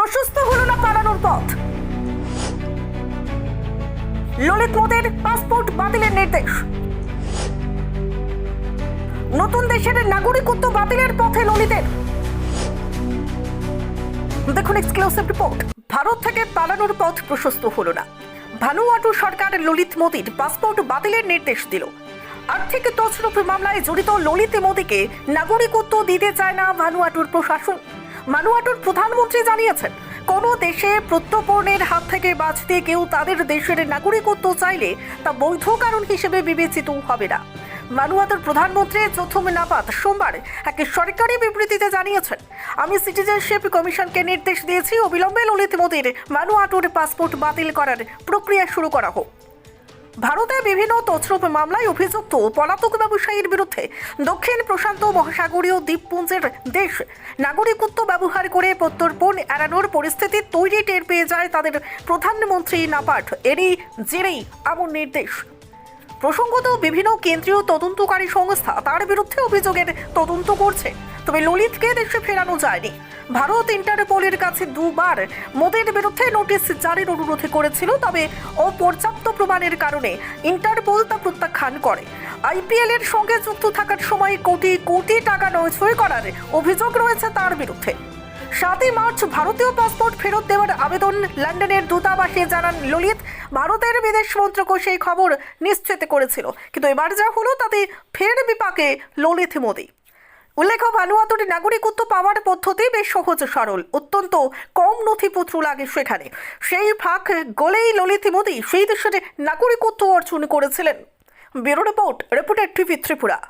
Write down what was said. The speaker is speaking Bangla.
প্রশস্ত হলো না পালানোর পথ। ললিত মোদের পাসপোর্ট বাতিলের নির্দেশ। নতুন দেশের নাগরিকত্ব বাতিলের পথে ললিতের। দেখুন এক্সক্লুসিভ রিপোর্ট ভারত থেকে পালানোর পথ প্রশস্ত হলো না। ভানুয়াটু সরকার ললিত মোদীর পাসপোর্ট বাতিলের নির্দেশ দিল। আর্থিক তছরূপ মামলায় জড়িত ললিত মোদীকে নাগরিকত্ব দিতে চায় না ভানুয়াটুর প্রশাসন। ভানুয়াটুর প্রধানমন্ত্রী জানিয়েছেন, কোন দেশে প্রত্যর্পণের হাত থেকে বাঁচতে কেউ তাদের দেশের নাগরিকত্ব চাইলে তা বৈধ কারণ হিসেবে বিবেচিত হবে না। মানুয়াতের প্রধানমন্ত্রী চৌথম নাপাত সোমবার এক সরকারি বিবৃতিতে জানিয়েছেন, আমি সিটিজেনশিপ কমিশনকে নির্দেশ দিয়েছি অবিলম্বে ললিত মোদীর মানুয়াটুর পাসপোর্ট বাতিল করার প্রক্রিয়া শুরু করা হোক। ভারতে বিভিন্ন তছরূপ মামলায় অভিযুক্ত পলাতক ব্যবসায়ীর বিরুদ্ধে দক্ষিণ প্রশান্ত মহাসাগরীয় দ্বীপপুঞ্জের দেশ নাগরিকত্ব ব্যবহার করে প্রত্যর্পণ এড়ানোর পরিস্থিতি তৈরি টের পেয়ে যায় তাদের প্রধানমন্ত্রী নাপাট। এরই জেরেই এমন নির্দেশ। প্রসঙ্গত বিভিন্ন কেন্দ্রীয় তদন্তকারী সংস্থা তার বিরুদ্ধে অভিযোগের তদন্ত করছে। তবে ললিতকে দেশে ফেরানো যায়নি। ভারত ইন্টারপোলের কাছে দুবার মোদের বিরুদ্ধে নোটিশ জারির অনুরোধ করেছিল, তবে অপর্যাপ্ত প্রমাণের কারণে ইন্টারপোল তা প্রত্যাখ্যান করে। আইপিএল এর সঙ্গে যুক্ত থাকার সময় কোটি কোটি টাকা নয়ছয় করার অভিযোগ রয়েছে তার বিরুদ্ধে। সাতই মার্চ ভারতীয় পাসপোর্ট ফেরত দেওয়ার আবেদন লন্ডনের দূতাবাসে জানান ললিত। ভারতের বিদেশ মন্ত্রক সেই খবর নিশ্চিত করেছিল। কিন্তু এবার যা হলো, তাতে ফের বিপাকে ললিত মোদী। উল্লেখ্য ভানুয়াতুর নাগরিকত্ব পাওয়ার পদ্ধতি বেশ সহজ সরল, অত্যন্ত কম নথিপত্র লাগে সেখানে। সেই ফাঁক গলেই ললিত মোদী সেই দেশের নাগরিকত্ব অর্জন করেছিলেন। Bureau report, reporter TV Tripura.